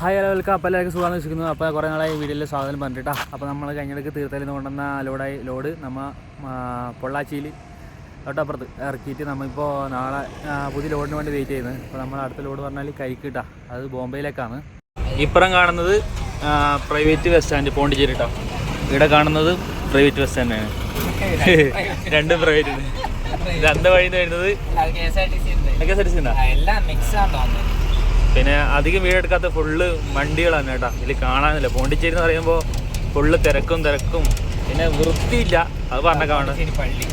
Hi hello welcome അപ്പോൾ എല്ലാവർക്കും സുഖമാണ് വിശ്വസിക്കുന്നു. അപ്പോൾ കുറേ നാളായി വീഡിയോയിൽ സ്വാഗതം പറഞ്ഞിട്ടാ അപ്പോൾ നമ്മൾ കഴിഞ്ഞിടക്ക് തീർത്തലിൽ കൊണ്ടുവന്ന ലോഡായി ലോഡ് നമ്മൾ പൊള്ളാച്ചിയിൽ തൊട്ടപ്പുറത്ത് ഇറക്കിയിട്ട് നമ്മളിപ്പോൾ നാളെ പുതിയ ലോഡിന് വേണ്ടി വെയിറ്റ് ചെയ്യുന്നത്. അപ്പോൾ നമ്മൾ അടുത്ത ലോഡ് പറഞ്ഞാൽ കരിക്കിട്ടാ. അത് ബോംബെയിലേക്കാണ്. ഇപ്പുറം കാണുന്നത് പ്രൈവറ്റ് ബസ് സ്റ്റാൻഡ് പോണ്ടിച്ചേരി കേട്ടോ ഇവിടെ കാണുന്നത് പ്രൈവറ്റ് ബസ് സ്റ്റാൻഡാണ് രണ്ടും പ്രൈവറ്റ് രണ്ട് വഴി വരുന്നത് K S R T C ഉണ്ടോ എല്ലാം മിക്സ് ആണെന്ന് തോന്നുന്നു. പിന്നെ അധികം വീടെടുക്കാത്ത ഫുള്ള് വണ്ടികളാണ് കേട്ടോ. ഇതിൽ കാണാനില്ല. പോണ്ടിച്ചേരി എന്ന് പറയുമ്പോൾ ഫുള്ള് തിരക്കും തിരക്കും. പിന്നെ വൃത്തിയില്ല. അത് പറഞ്ഞ കാണാൻ പള്ളി.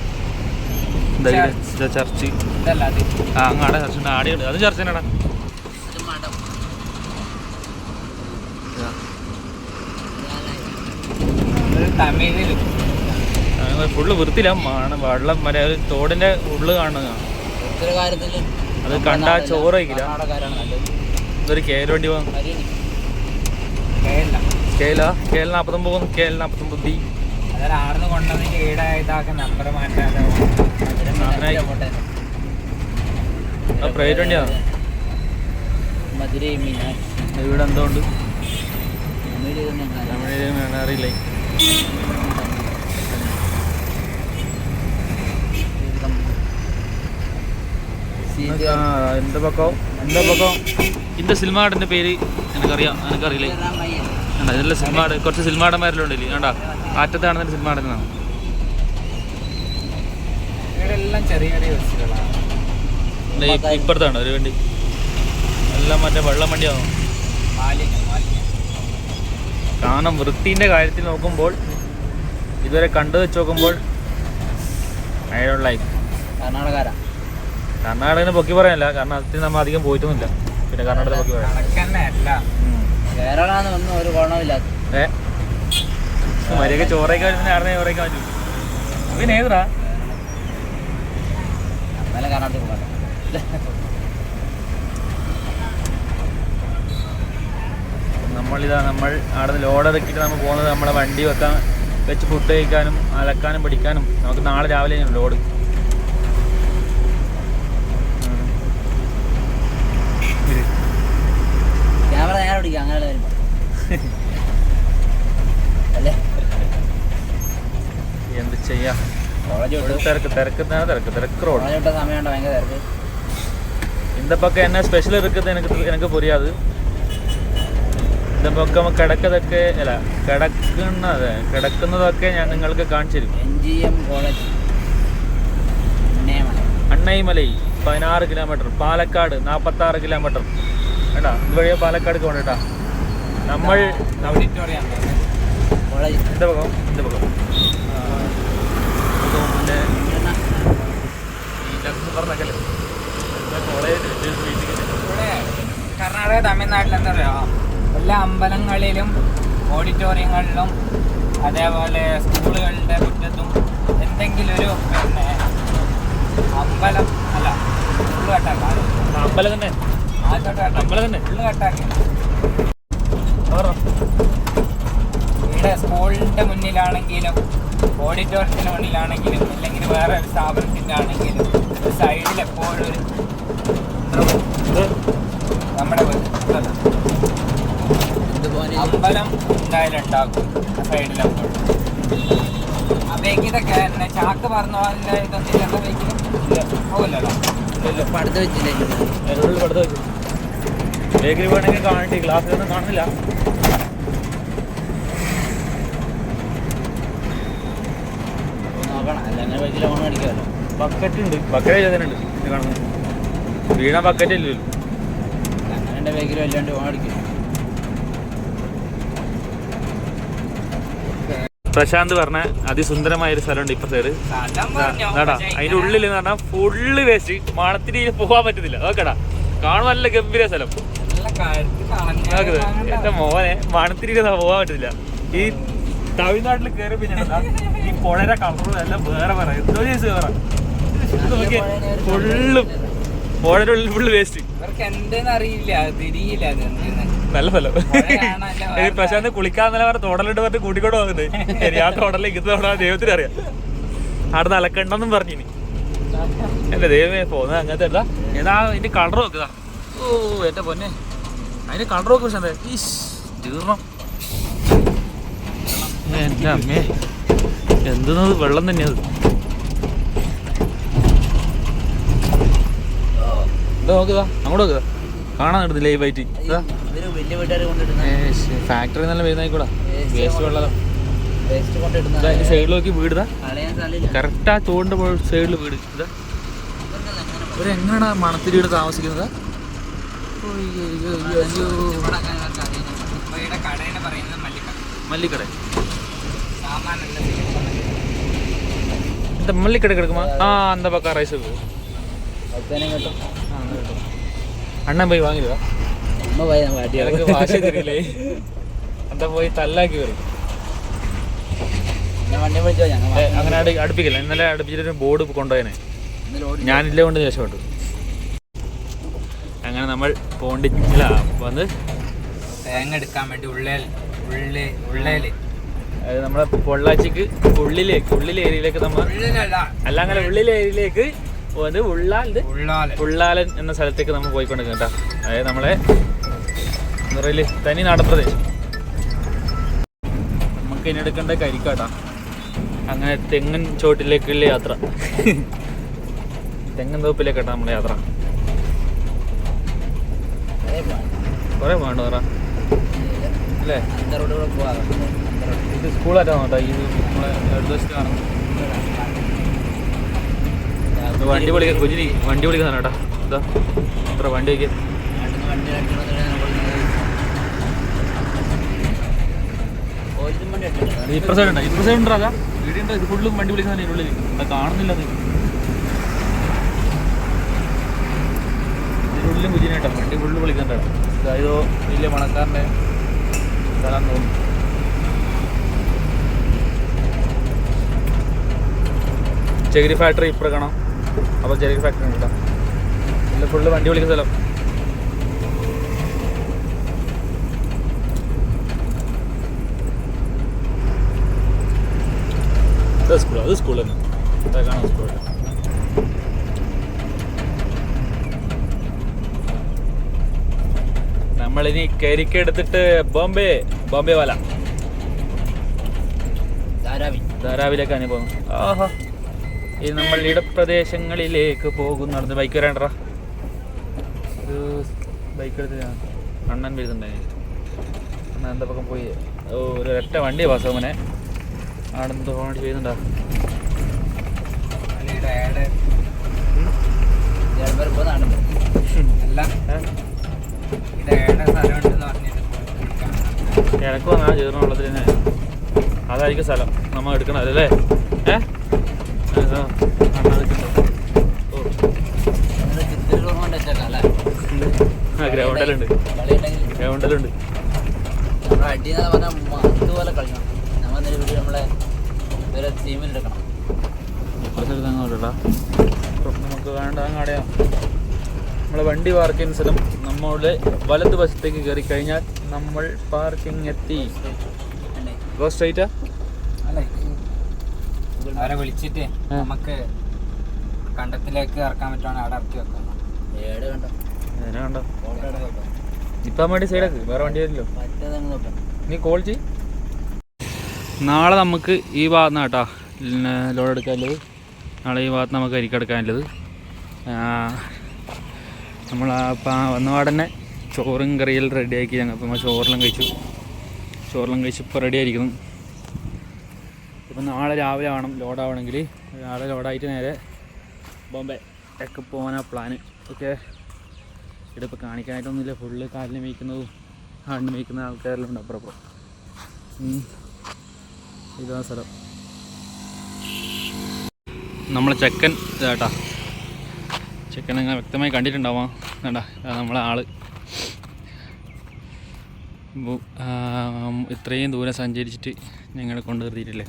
ചർച്ച്. ആ അങ്ങാടെ ചർച്ച ഉണ്ട്. ആടെയുണ്ട്. അത് ചർച്ച തന്നെയാണ് തമിഴിലും. ഫുള്ള് വൃത്തിയില്ല. മണം വെള്ളം മറ്റേ ഒരു തോടിന്റെ ഉള്ളു കാണുന്നതാണ്. ഉത്തരകാര്യത്തിൽ അത് കണ്ടാ ചോറ് കഴിക്കില്ല. കർണാടകക്കാരാണ് കെ എൽ വണ്ടി വാങ്ങും നാൽപ്പത്തൊമ്പത് നാൽപ്പത്തൊമ്പത് ബി ആടുന്ന് ഇതാക്കാൻ നമ്പർ മാറ്റാതെ ആ പ്രൈവറ്റ് വണ്ടിയാണ് മധുരൈ മീനാക്ഷി ഇവിടെ എന്തോ ഉണ്ട് അറിയില്ല എന്താ പക്കം? എന്താ പക്കം? ഇന്റെ സിനിമാടിന്റെ പേര് എനിക്കറിയാം എനിക്കറിയില്ലേ? കണ്ടാ ഇതിലെ സിനിമാട് കുറച്ച് സിനിമാടന്മാരിലുണ്ട് ഇതിൽ വേണ്ട ആറ്റത്താണെന്ന ബസ്സുകളാണ്. ഇപ്പുറത്താണ് ഒരു വണ്ടി. എല്ലാം മറ്റേ വെള്ളം വണ്ടിയാണോ? കാരണം വൃത്തിന്റെ കാര്യത്തിൽ നോക്കുമ്പോൾ ഇതുവരെ കണ്ടു വെച്ച് നോക്കുമ്പോൾ ഐ ഡോണ്ട് ലൈക്ക് കർണാടകാരാ കർണാടകനെ പൊക്കി പറയാനല്ല കാരണം അതിൽ നമ്മൾ അധികം പോയിട്ടൊന്നുമില്ല. പിന്നെ കർണാടക ഉം. കേരളാന്ന് ഒന്നും ഒരു ഗുണമില്ലാത്ത ഏ? മര്യാദയ്ക്ക് ചോറേക്കാൻ പിന്നെ ആരുടെ ചോറേക്കാൻ വരും പിന്നെ ഏതാ നല്ല കർണാടക പോകട്ടെ നമ്മളിതാ നമ്മൾ അവിടെ ലോഡ് ഇറക്കിയിട്ട് നമ്മൾ പോകുന്നത് നമ്മളെ വണ്ടി വെക്കാൻ വെച്ച് ഫുഡ് കഴിക്കാനും അലക്കാനും പിടിക്കാനും. നമുക്ക് നാളെ രാവിലെ ലോഡ്. ക്യാമറ നേരെ പിടിക്കുക അങ്ങനെ വരുമ്പോ അല്ലേ എന്ത് ചെയ്യാം കോളേജ് വിട്ടു തിരക്ക് തിരക്ക് തന്നെ തിരക്ക് തിരക്ക് റോഡ് കോളേജ് വിട്ട സമയമുണ്ടോ ഭയങ്കര തിരക്ക് இந்த பக்கம் என்ன ஸ்பெஷல் இருக்குது எனக்கு எனக்கு புரியாது இந்த പക്കം കിടക്കതൊക്കെ അല്ല കിടക്കുന്നത് കിടക്കുന്നതൊക്കെ ഞാൻ നിങ്ങൾക്ക് കാണിച്ചു തരും എൻ ജി എം കോളേജ് ഉന്നയമല അണ്ണൈമലൈ പതിനാറ് കിലോമീറ്റർ പാലക്കാട് നാൽപ്പത്താറ് കിലോമീറ്റർ വേണ്ടാ ഇതുവഴിയോ പാലക്കാട് കൊണ്ടിട്ടാ നമ്മൾ എന്റെ കോളേജ് എന്റെ പറഞ്ഞല്ലേ ഇവിടെ കർണാടക തമിഴ്നാട്ടിൽ എന്താ പറയുക എല്ലാ അമ്പലങ്ങളിലും ഓഡിറ്റോറിയങ്ങളിലും അതേപോലെ സ്കൂളുകളുടെ മുറ്റത്തും എന്തെങ്കിലും ഒരു പിന്നെ അമ്പലം അല്ല സ്കൂൾ കട്ടാക്കാം അമ്പലം തന്നെ. ഇവിടെ സ്കൂളിന്റെ മുന്നിലാണെങ്കിലും ഓഡിറ്റോറിയത്തിന് മുന്നിലാണെങ്കിലും അല്ലെങ്കിൽ വേറെ ഒരു സ്ഥാപനത്തിന്റെ ആണെങ്കിലും സൈഡിൽ എപ്പോഴും ഒരു നമ്മുടെ. അമ്പലം എന്തായാലും ഉണ്ടാക്കും സൈഡിലെപ്പോഴും അബേക്കിതൊക്കെ തന്നെ ചാക്ക് പറഞ്ഞ പോലെ ഇതൊന്നും ഇല്ല. പോകില്ലല്ലോ പടുത്ത് വെച്ചില്ലേ? പടുത്ത് വെച്ചു ബേക്കറി വേണമെങ്കിൽ കാണിട്ട് ഗ്ലാസ്സിലൊന്നും കാണുന്നില്ല. ബക്കറ്റ് ഉണ്ട്. ബക്കറ്റ് ചെയ്തിട്ടുണ്ട് ഇത് കാണുന്നത് വീണ ബക്കറ്റ് ഇല്ലല്ലോ അങ്ങനെ ബേക്കിൽ വല്ലാണ്ട് പ്രശാന്ത് പറഞ്ഞ അതിസുന്ദരമായ ഒരു. സ്ഥലമുണ്ട് ഇപ്പൊ സൈഡ് അതാടാ അതിന്റെ ഉള്ളിൽ എന്ന് പറഞ്ഞാൽ ഫുള്ള് വേസ്റ്റ് മണത്തിന് പോകാൻ പറ്റുന്നില്ല ഓക്കെടാ കാണും നല്ല ഗംഭീര സ്ഥലം. എന്റെ മോനെ മണത്തിരിക്കുന്ന പോകാൻ പറ്റില്ല ഈ തമിഴ്നാട്ടിൽ കയറി പിന്നെ ഈ പുഴയുടെ കളറും എല്ലാം വേറെ വേറെ. എന്തോ ചെയ്ത് വേറെ. ഫുള്ളും പുഴയുടെ ഉള്ളിൽ ഫുള്ള് വേസ്റ്റ് നല്ല സ്ഥലം. പ്രശാന്ത് കുളിക്കാൻ നല്ല പറഞ്ഞ തോടലിട്ട് പറഞ്ഞ് കൂട്ടിക്കൊണ്ട് പോകുന്നത് ശരി ആ തോടലിൽ ഇങ്ങനത്തെ തോടാ ദൈവത്തിന് അറിയാം. അവിടെ പറഞ്ഞു ഇനി. എന്റെ ദൈവമേ പോകുന്നത് അങ്ങനത്തെ അല്ല ഏതാ ഇതിന്റെ കളർ നോക്കുക ഓ എന്റെ പൊന്നെ. അതിന് കളറൊക്കെ പക്ഷേ ഈസ് തീർണം എന്റെ അമ്മേ എന്തെന്നത് വെള്ളം തന്നെയത് നോക്കുക അങ്ങോട്ട് നോക്കുക കാണാൻ കിട്ടുന്നില്ല ഈ ഫാക്ടറി നല്ല വേസ്റ്റ് വെള്ളം അതിന്റെ സൈഡിൽ നോക്കി കറക്റ്റ് ആ തോടിന്റെ സൈഡിൽ വീട്. ഇതാ. ഇവരെങ്ങനെയാണ് മണത്തിരിയുടെ താമസിക്കുന്നത്? അയ്യോ ഇവിടെ കടേനെ പറയുന്നത് മല്ലിക്കട മല്ലിക്കട സാമാനല്ല இந்த மல்லிக்கடை கிடைக்குமா ஆ அந்த பக்கம் ரைஸ் അവസാനം കേട്ടോ അണ്ണൻ പോയി വാങ്ങിയതാ അമ്മ പോയി വാട്ടിയ എനിക്ക് ഭാഷ തരില്ലേ എന്താ പോയി തല്ലാക്കി വരും ഞാൻ വണ്ടി വിളിച്ചോ ഞങ്ങൾ ഏ, അങ്ങനെ അടു- അടുപ്പിക്കില്ല ഇന്നലെ അടുപ്പിച്ചിട്ട് ഒരു ബോർഡ് കൊണ്ടുപോയനെ ഞാനില്ല കൊണ്ട് രക്ഷപ്പെട്ടു അങ്ങനെ നമ്മൾ പോണ്ടില്ല വന്ന് തേങ്ങ എടുക്കാൻ വേണ്ടി ഉള്ളേൽ ഉള്ളേ ഉള്ളേൽ. അതായത് നമ്മളെ പൊള്ളാച്ചിക്ക് ഉള്ളിലേക്ക് ഉള്ളിലെ ഏരിയയിലേക്ക് നമ്മൾ അല്ല അങ്ങനെ ഉള്ളിലെ ഏരിയയിലേക്ക് വന്ന് ഉള്ളാൽ ഉള്ളാൽ. ഉള്ളാലൻ എന്ന സ്ഥലത്തേക്ക് നമ്മൾ പോയിക്കൊണ്ടിരിക്കും കേട്ടോ. അതായത് നമ്മളെ നിറയിൽ തനി നാടപ്രദേശം. നമുക്ക് ഇനി എടുക്കേണ്ട കരിക്കാട്ടാ. അങ്ങനെ തെങ്ങൻ ചോട്ടിലേക്കുള്ള യാത്ര. തെങ്ങൻ തോപ്പിലേക്കാട്ടാ നമ്മളെ യാത്ര. കുറേ വേണ്ട പറ? അല്ലേ? ഇത് സ്കൂളായിട്ടാണ് കേട്ടോ ഇത് നമ്മളെ ഇടതുവശത്ത് കാണുന്നത് ഇത് വണ്ടി വിളിക്കാൻ കുഞ്ഞിനി വണ്ടി വിളിക്കുന്നതാണ് കേട്ടോ. ഇതാ. ഇത്ര വണ്ടി എടുത്തിട്ടുണ്ട് ഇപ്പുറ സൈഡ് ഉണ്ടോ? ഇപ്പുറ സൈഡ് ഉണ്ടോ? അതാ. വീടുണ്ട് ഇത് ഫുള്ളും വണ്ടി ഉള്ളിൽ അത് കാണുന്നില്ല അത്. ഇതിനുള്ളിലും കുഞ്ഞിനായിട്ടോ വണ്ടി ഫുള്ള് വിളിക്കേണ്ടതാണ് അതായത് വലിയ മണക്കാരന്റെ സ്ഥലം തോന്നുന്നു. ചകിരി ഫാക്ടറി ഇപ്പുറം കാണാം. അപ്പോൾ ചകിരി ഫാക്ടറി ഉണ്ട് ഇല്ല ഫുള്ള് വണ്ടി വിളിക്കുന്ന സ്ഥലം. സ്കൂൾ അത് സ്കൂൾ തന്നെ. കാണാം സ്കൂൾ നമ്മളിനി കരിക്ക് എടുത്തിട്ട് ബോംബെ ബോംബെ വാല. ധാരാവി. ധാരാവിലേക്കാണ് പോകുന്നത്. ആഹാ. ഈ നമ്മൾ ഇടപ്രദേശങ്ങളിലേക്ക് പോകുന്നത് ബൈക്ക് വരാണ്ട്ര ഒരു ബൈക്ക് എടുത്ത് അണ്ണൻ വരുന്നുണ്ടായി അണ്ണൻ എന്താ പക്കം പോയി? ഓ ഒരു ഒറ്റ വണ്ടി പാസ്സാമനെ അവിടെ എന്തോ ഫോൺ ചെയ്യുന്നുണ്ടാ അല്ല എനക്ക് വന്നാ ചേർന്ന വെള്ളത്തിൽ തന്നെ. അതായിരിക്കും സ്ഥലം. നമ്മൾ എടുക്കണം അല്ലേ? ഏ? ഗ്രൗണ്ടിലുണ്ട്. ഗ്രൗണ്ടിലുണ്ട്. നമ്മൾ അടി എന്ന് പറഞ്ഞാൽ അതുപോലെ കളിക്കണം. നമ്മൾ എന്തെങ്കിലും വീട്ടിൽ നമ്മളെ വേറെ നമുക്ക് വേണ്ട അങ്ങടയാ നമ്മളെ വണ്ടി പാർക്ക് ചെയ്യുന്ന സ്ഥലം നമ്മുടെ വലത് വശത്തേക്ക് കയറി കഴിഞ്ഞാൽ നമ്മൾ പാർക്കിംഗ് എത്തി ഗോ സ്ട്രൈറ്റാ അവരെ വിളിച്ചിട്ട് നമുക്ക് കണ്ടത്തിലേക്ക് ഇറക്കാൻ പറ്റുവാണെങ്കിൽ അവിടെ ഇറക്കി വെക്കാം. ഇപ്പം വേണ്ടി സൈഡാക്ക് വേറെ വണ്ടി വരില്ലോ. നീ കോൾ ചെയ് നാളെ നമുക്ക് ഈ ഭാഗത്ത് കേട്ടോ ലോഡ് എടുക്കാനുള്ളത്. നാളെ ഈ ഭാഗത്ത് നമുക്ക് അരിക്കെടുക്കാനുള്ളത് നമ്മൾ അപ്പം വന്ന പാടന്നെ ചോറും കറിയെല്ലാം റെഡിയാക്കി ഞങ്ങൾ അപ്പം ചോറെല്ലാം കഴിച്ചു. ചോറെല്ലാം കഴിച്ച് ഇപ്പോൾ റെഡി ആയിരിക്കുന്നു ഇപ്പം നാളെ രാവിലെ ആവണം ലോഡാവണമെങ്കിൽ നാളെ ലോഡായിട്ട് നേരെ ബോംബെ ഒക്കെ പോകാനാ പ്ലാൻ ഓക്കെ? ഇവിടെ ഇപ്പോൾ കാണിക്കാനായിട്ടൊന്നുമില്ല. ഫുള്ള് കാലിന് മേയ്ക്കുന്നതും ഹാണ്ട് മേയ്ക്കുന്ന ആൾക്കാരെല്ലാം ഉണ്ട് അപ്പുറം അപ്പുറം. ഉം. ഇതാണ് സ്ഥലം. നമ്മളെ ചെക്കൻ ഇതാട്ടാ ചെക്കൻ നിങ്ങൾ വ്യക്തമായി കണ്ടിട്ടുണ്ടാവാം. വേണ്ട നമ്മളെ ആൾ. ഇത്രയും ദൂരം സഞ്ചരിച്ചിട്ട് ഞങ്ങളെ കൊണ്ട് നിർത്തിയിട്ടില്ലേ?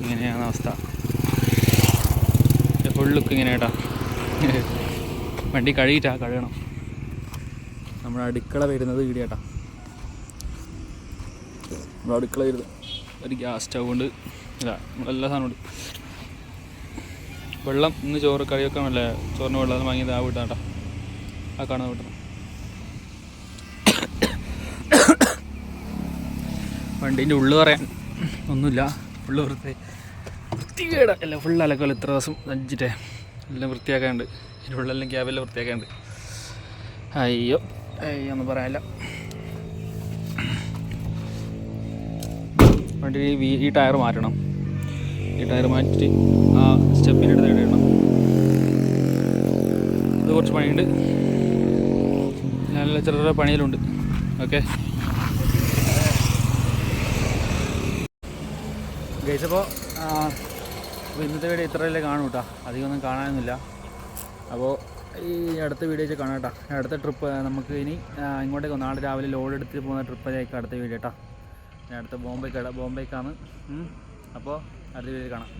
ഇങ്ങനെയാണ് അവസ്ഥ. ഫുൾ ലുക്ക് ഇങ്ങനെ കേട്ടാ. വണ്ടി കഴുകിയിട്ടാ കഴുകണം. നമ്മുടെ അടുക്കള വരുന്നത് വീടിയാട്ടാ നമ്മുടെ അടുക്കള വരുന്നത് ഒരു ഗ്യാസ് സ്റ്റവ് ഉണ്ട് ഇല്ല നമ്മളെല്ലാ സാധനവും ഉണ്ട്. വെള്ളം ഇന്ന് ചോറ് കറി വെക്കാൻ വല്ല ചോറിന് വെള്ളം വാങ്ങിയത് ആ വീട്ടാട്ടാ ആ കാണുന്ന വീട്ടാണ് വണ്ടീന്റെ ഉള്ളു പറയാൻ ഒന്നുമില്ല. ഉള്ളു വൃത്തി വൃത്തികേട. അല്ല ഫുൾ അലക്കൽ ഇത്ര ദിവസം നഞ്ചിട്ടേ എല്ലാം വൃത്തിയാക്കാണ്ട് ഇതിന്റെ ഉള്ളെല്ലാം ക്യാബെല്ലാം വൃത്തിയാക്കാണ്ട് അയ്യോ അയ്യോ ഒന്നും പറയാനില്ല. വണ്ടി ഈ ടയർ മാറ്റണം. ഈ ടയർ ആ സ്റ്റെപ്പിന്റെ ഇടണം. ഇത് കുറച്ച് പണിയുണ്ട്. നല്ല ചെറിയ പണിയിലുണ്ട് ഓക്കെ. ഗൈസപ്പോൾ ഇന്നത്തെ വീഡിയോ ഇത്രയല്ലേ കാണും കേട്ടോ അധികമൊന്നും കാണാനൊന്നുമില്ല. അപ്പോൾ ഈ അടുത്ത വീഡിയോ കാണാം കേട്ടോ അടുത്ത ട്രിപ്പ് നമുക്ക് ഇനി ഇങ്ങോട്ടേക്ക് നാളെ രാവിലെ ലോഡ് എടുത്ത് പോകുന്ന ട്രിപ്പിലേക്ക് അടുത്ത വീഡിയോ കേട്ടോ ഞാൻ അടുത്ത ബോംബെക്കാണ്. ബോംബെക്കാണ് അപ്പോൾ അടുത്ത വീഡിയോ കാണാം.